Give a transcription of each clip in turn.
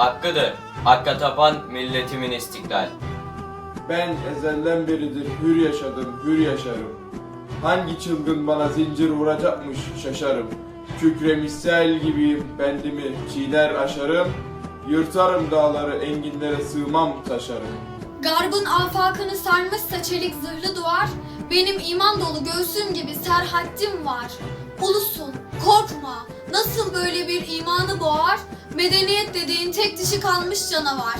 Hakkıdır, hakka tapan milletimin istiklal. Ben ezelden beridir hür yaşadım, hür yaşarım. Hangi çılgın bana zincir vuracakmış şaşarım. Kükremiş sel gibiyim, bendimi çiğner aşarım. Yırtarım dağları, enginlere sığmam taşarım. Garbın afakını sarmışsa çelik zırhlı duvar, benim iman dolu göğsüm gibi serhaddim var. Ulusun, korkma, nasıl böyle bir imanı boğar, medeniyet dediğin tek dişi kalmış canavar.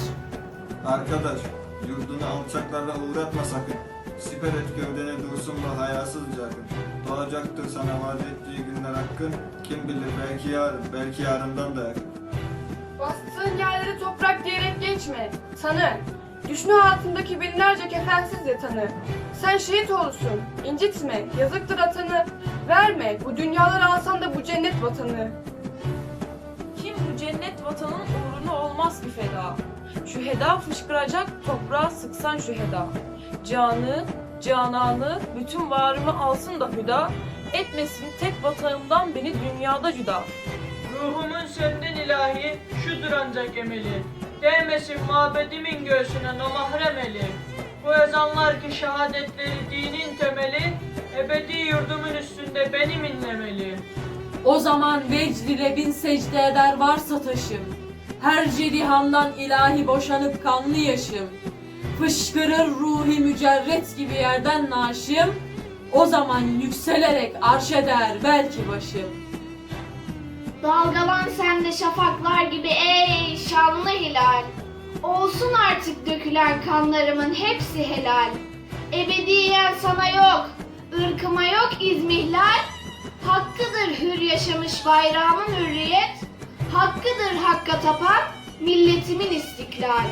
Arkadaş, yurdunu alçaklarla uğratma sakın. Siper et gövdene dursun bu hayasızca akın. Doğacaktır sana vaat ettiği günler hakkın. Kim bilir belki yarın, belki yarından da yakın. Bastığın yerleri toprak diyerek geçme. Tanı. Düşme altındaki binlerce kefensiz yatanı. Sen şehit olursun. incitme. Yazıktır atanı. Verme. Bu dünyaları alsan da bu cennet vatanı. Cennet vatanın uğruna olmaz ki feda. Şu heda fışkıracak toprağa sıksan şu heda. Canı, cananı, bütün varımı alsın da hüda. Etmesin tek vatanımdan beni dünyada cüda. Ruhumun senden ilahi şudur ancak emeli. Değmesin mabedimin göğsüne namahrem eli. Bu ezanlar ki şehadetleri dinin temeli. Ebedi yurdumun üstünde benim inlemeli. O zaman vecd ile bin secde eder varsa taşım. Her cedihandan ilahi boşanıp kanlı yaşım. Fışkırır ruhi mücerret gibi yerden naşım. O zaman yükselerek arş eder belki başım. Dalgalan sen de şafaklar gibi ey şanlı hilal. Olsun artık dökülen kanlarımın hepsi helal. Ebediyen sana yok, ırkıma yok izmihlal. Hür yaşamış bayrağımın hürriyet. Hakkıdır hakka tapan milletimin istiklal.